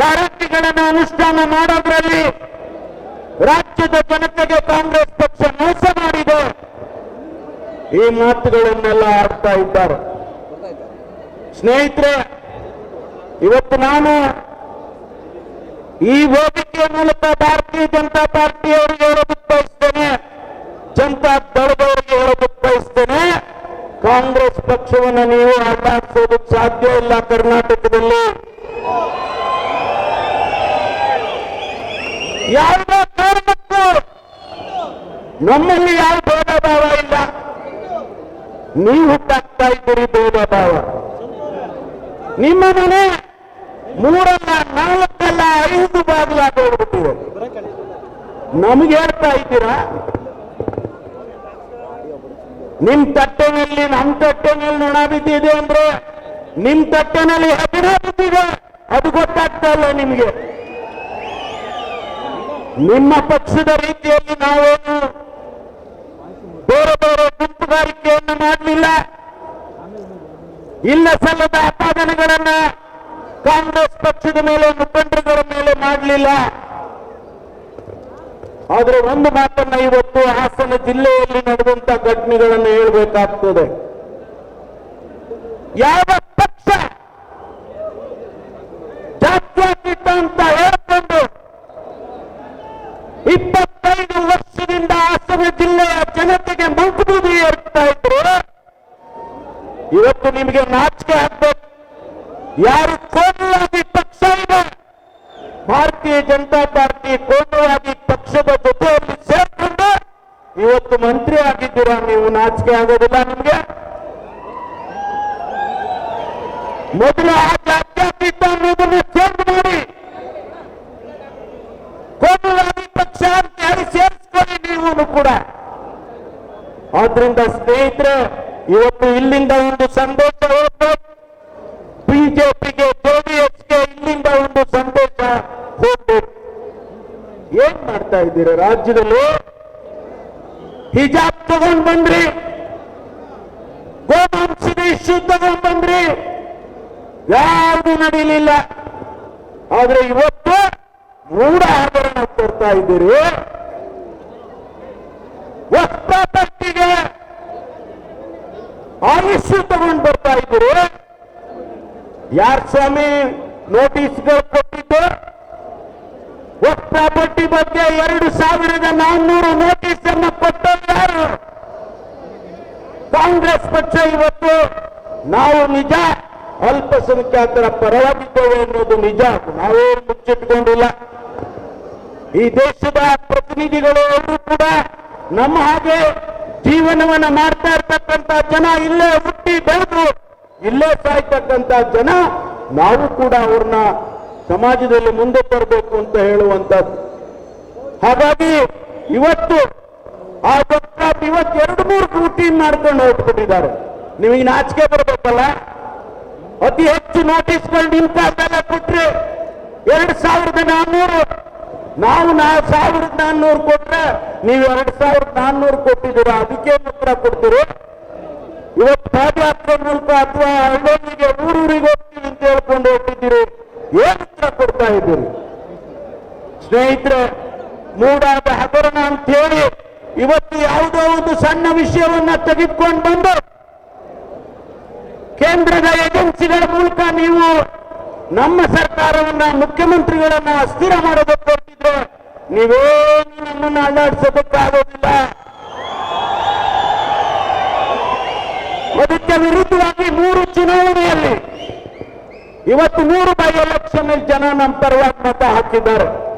ಗ್ಯಾರಂಟಿಗಳನ್ನು ಅನುಷ್ಠಾನ ಮಾಡೋದ್ರಲ್ಲಿ ರಾಜ್ಯದ ಜನತೆಗೆ ಕಾಂಗ್ರೆಸ್ ಪಕ್ಷ ಮೋಸ ಮಾಡಿದೆ. ಈ ಮಾತುಗಳನ್ನೆಲ್ಲ ಆಡ್ತಾ ಇದ್ದಾರೆ. ಸ್ನೇಹಿತರೆ, ಇವತ್ತು ನಾನು ಈ ವೇದಿಕೆಯ ಮೂಲಕ ಭಾರತೀಯ ಜನತಾ ಪಾರ್ಟಿಯವರಿಗೆ ಹೇಳೋದಕ್ಕೆ ಬಯಸ್ತೇನೆ. ಜನತಾ ದಳದವರಿಗೆ ಹೇಳೋದಕ್ಕೆ ಬಯಸ್ತೇನೆ. ಕಾಂಗ್ರೆಸ್ ಪಕ್ಷವನ್ನು ನೀವು ಆಟಾಡಿಸೋದಕ್ಕೆ ಸಾಧ್ಯ ಇಲ್ಲ ಕರ್ನಾಟಕದಲ್ಲಿ. ಕಾರಣಕ್ಕೂ ನಮ್ಮಲ್ಲಿ ಯಾವ ಭೇದಭಾವ ಇಲ್ಲ. ನೀವು ಹುಟ್ಟಾಗ್ತಾ ಇದ್ದೀರಿ ಭೇದಭಾವ ನಿಮ್ಮ ಮನೆ ಮೂರಲ್ಲ, ನಾಲ್ಕಲ್ಲ, ಐದು ಬಾಗಿಲಾಗಿ ಹೋಗ್ಬಿಟ್ಟಿದೆ ನಮ್ಗೆ ಹೇಳ್ತಾ ಇದ್ದೀರಾ? ನಿಮ್ ತಟ್ಟೆನಲ್ಲಿ, ನಮ್ ತಟ್ಟೆನಲ್ಲಿ ನೊಣ ಬಿದ್ದಿದೆ ಅಂದ್ರೆ ನಿಮ್ ತಟ್ಟೆನಲ್ಲಿ ಹದಿನ ಅದು ಗೊತ್ತಾಗ್ತಾ ಇಲ್ಲ ನಿಮ್ಗೆ. ನಿಮ್ಮ ಪಕ್ಷದ ರೀತಿಯಲ್ಲಿ ನಾವೇನು ಬೇರೆ ಬೇರೆ ಗುಂಪುಗಾರಿಕೆಯನ್ನು ಮಾಡಲಿಲ್ಲ. ಇಲ್ಲ ಸಲ್ಲದ ಅಪಾದನೆಗಳನ್ನ ಕಾಂಗ್ರೆಸ್ ಪಕ್ಷದ ಮೇಲೆ, ಮುಖಂಡರುಗಳ ಮೇಲೆ ಮಾಡಲಿಲ್ಲ. ಆದ್ರೆ ಒಂದು ಮಾತನ್ನ ಇವತ್ತು ಹಾಸನ ಜಿಲ್ಲೆಯಲ್ಲಿ ನಡೆದಂತ ಘಟನೆಗಳನ್ನು ಹೇಳಬೇಕಾಗ್ತದೆ. ಯಾವ ಪಕ್ಷ ಜಾತ್ಯತೀತ ಅಂತ ಹೇಳ್ಕೊಂಡು ಇಪ್ಪತ್ತೈದು ವರ್ಷದಿಂದ ಹಾಸನ ಜಿಲ್ಲೆಯ ಜನತೆಗೆ ಮಂಕುಬೂದಿ ಏರ್ತಾ ಇದ್ರು ಇವತ್ತು ನಿಮಗೆ ನಾಚಿಕೆ ಆಗ್ಬೇಕು ಯಾರು ಕೋಮುವಾಗಿ ಪಕ್ಷ ಇದೆ? ಭಾರತೀಯ ಜನತಾ ಪಾರ್ಟಿ ಕೋಮುವಾಗಿ ಪಕ್ಷದ ಜೊತೆಯಲ್ಲಿ ಸೇರ್ಕೊಂಡು ಇವತ್ತು ಮಂತ್ರಿ ಆಗಿದ್ದೀರಾ ನೀವು? ನಾಚಿಕೆ ಆಗೋದಿಲ್ಲ ನಿಮ್ಗೆ? ಮೊದಲು ಆ ಜಾತ್ಯತೀತ ಅನ್ನೋದನ್ನು ಚೇಂಜ್ ಮಾಡಿ. ಕೋಮುವಾದಿ ಪಕ್ಷ ಅಂತ ಹೇಳಿ ಸೇರಿಸ್ಕೊಳ್ಳಿ ನೀವು ಕೂಡ. ಆದ್ರಿಂದ ಸ್ನೇಹಿತರೆ, ಇವತ್ತು ಇಲ್ಲಿಂದ ಒಂದು ಸಂದೇಶ ಹೋಗ್ಬೇಕು ಬಿಜೆಪಿಗೆ ಜೆಡಿಎಸ್ಗೆ ಇಲ್ಲಿಂದ ಒಂದು ಸಂದೇಶ ಹೋಗ್ಬೇಕು ಏನ್ ಮಾಡ್ತಾ ಇದ್ದೀರಾ ರಾಜ್ಯದಲ್ಲಿ? ಹಿಜಾಬ್ ತಗೊಂಡ್ ಬಂದ್ರಿ. ಗೋಮಾಂಸದ ಇಶ್ಯೂ ತಗೊಂಡ್ ಬಂದ್ರಿ. ಯಾವುದು ನಡೀಲಿಲ್ಲ. ಆದ್ರೆ ಇವತ್ತು ಮೂಢ ಆಭರಣ ಕೊಡ್ತಾ ಇದ್ದೀರಿ. ವಸ್ತ್ರ ಪಟ್ಟಿಗೆ ಆಯುಷ್ಯ ತಗೊಂಡ್ ಬರ್ತಾ ಇದ್ದೀರಿ. ಯಾರ್ ಸ್ವಾಮಿ? ನೋಟಿಸ್ ಕೊಟ್ಟಿದ್ದು? ಪ್ರಾಪರ್ಟಿ ಬಗ್ಗೆ ಎರಡು ಸಾವಿರದ ನಾನ್ನೂರು ನೋಟಿಸ್ ಅನ್ನು ಕೊಟ್ಟಿದ್ದಾರೆ ಕಾಂಗ್ರೆಸ್ ಪಕ್ಷ ಇವತ್ತು ನಾವು ನಿಜ, ಅಲ್ಪಸಂಖ್ಯಾತರ ಪರವಾಗಿದ್ದೇವೆ ಅನ್ನೋದು ನಿಜ. ನಾವೇ ಮುಚ್ಚಿಟ್ಕೊಂಡಿಲ್ಲ. ಈ ದೇಶದ ಪ್ರತಿನಿಧಿಗಳು ಅವರು ಕೂಡ ನಮ್ಮ ಹಾಗೆ ಜೀವನವನ್ನ ಮಾಡ್ತಾ ಇರ್ತಕ್ಕಂಥ ಜನ ಇಲ್ಲೇ ಹುಟ್ಟಿ ಬೆಳೆದು ಇಲ್ಲೇ ಸಾಯ್ತಕ್ಕಂಥ ಜನ ನಾವು ಕೂಡ ಅವ್ರನ್ನ ಸಮಾಜದಲ್ಲಿ ಮುಂದೆ ತರಬೇಕು ಅಂತ ಹೇಳುವಂಥದ್ದು. ಹಾಗಾಗಿ ಇವತ್ತು ಆ ಡಾಕ್ಟರ್ ಇವತ್ತು ಎರಡು ಮೂರು ರೂಟೀನ್ ಮಾಡ್ಕೊಂಡು ಹೋಗ್ಬಿಟ್ಟಿದ್ದಾರೆ. ನಿಮಗೆ ನಾಚಿಕೆ ಬರ್ಬೇಕಲ್ಲ? ಅತಿ ಹೆಚ್ಚು ನೋಟಿಸ್ಗಳು ಇಂಥ ಬೆಲೆ ಕೊಟ್ರೆ ಎರಡ್ ಸಾವಿರದ ನಾನ್ನೂರು. ನಾವು ನಾ ಸಾವಿರದ ನಾನ್ನೂರು ಕೊಟ್ರೆ ನೀವು ಎರಡ್ ಸಾವಿರದ ನಾನ್ನೂರು ಕೊಟ್ಟಿದ್ದೀರಾ? ಅದಕ್ಕೆ ಉತ್ತರ ಕೊಡ್ತೀರಿ. ಇವತ್ತು ಪಾದಯಾತ್ರೆ ಮೂಲಕ ಅಥವಾ ಹಳ್ಳಿಗೆ ಊರೂರಿಗೆ ಹೋಗ್ತೀವಿ ಅಂತ ಹೇಳ್ಕೊಂಡು ಹೋಗ್ತಿದ್ದೀರಿ, ಏನು ಉತ್ತರ ಕೊಡ್ತಾ ಇದ್ದೀರಿ? ಸ್ನೇಹಿತರೆ, ಮೂಡಾದ ಹಗರಣ ಅಂತ ಹೇಳಿ ಇವತ್ತು ಯಾವುದೋ ಒಂದು ಸಣ್ಣ ವಿಷಯವನ್ನ ತೆಗೆದುಕೊಂಡು ಬಂದು ಕೇಂದ್ರದ ಏಜೆನ್ಸಿಗಳ ಮೂಲಕ ನೀವು ನಮ್ಮ ಸರ್ಕಾರವನ್ನ, ಮುಖ್ಯಮಂತ್ರಿಗಳನ್ನ ಅಸ್ಥಿರ ಮಾಡೋದಕ್ಕೆ ಹೊರಟಿದ್ರೆ ನೀವೇನು ನಮ್ಮನ್ನ ಅಲ್ಲಾಡಿಸೋದಕ್ಕಾಗೋದಿಲ್ಲ. ಅದಕ್ಕೆ ವಿರುದ್ಧವಾಗಿ ಮೂರು ಚುನಾವಣೆಯಲ್ಲಿ. ಇವತ್ತು ಮೂರು ಬೈ ಎಲೆಕ್ಷನ್ ಜನ ನಮ್ಮ ಪರವಾಗಿ ಮತ ಹಾಕಿದ್ದಾರೆ.